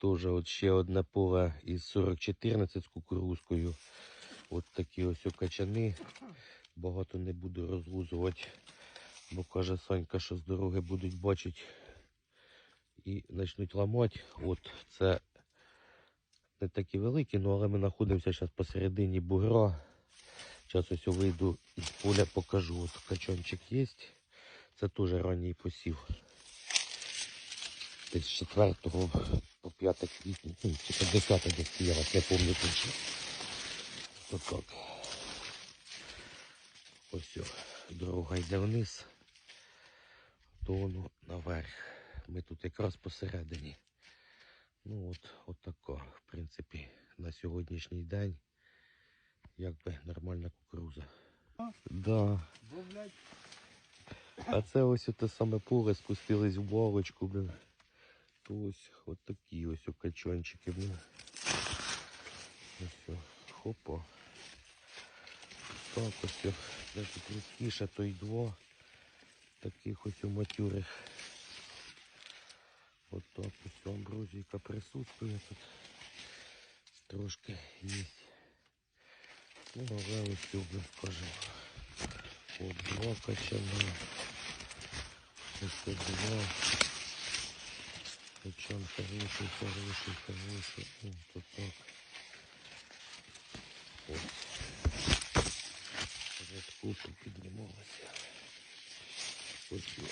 Теж от ще одне поле із 4014 з кукурузкою. От такі ось качани. Багато не буду розлузувати, бо каже Санька, що з дороги будуть бачити і почнуть ламати. От це не такі великі, ну але ми знаходимося зараз посередині бугра. Зараз ось вийду із поля, покажу. От качанчик є. Це теж ранній посів. Десь з 4 по 5 квітня, чи по 10 десь я вас не пам'ятаю точно. То так. Ось дорога йде вниз, то воно наверх. Ми тут якраз посередині. Ну от, от тако, в принципі, на сьогоднішній день якби нормальна кукуруза. Да. Бо, А це ось те саме поле спустились в балочку, блин. То ось от такі ось качанчики, блин. Ось о, хопа. Так ось, о, де тут рідкіше, то й два. Таких ось у матюрих. От так ось амброзійка присутствує тут. Трошки є. Ну, але ось блин, скажу. От два качана. Ось тут два. Причем хороший, хороший, хороший. Ну, тут так. Вот. Откуда поднималась. Вот, вот.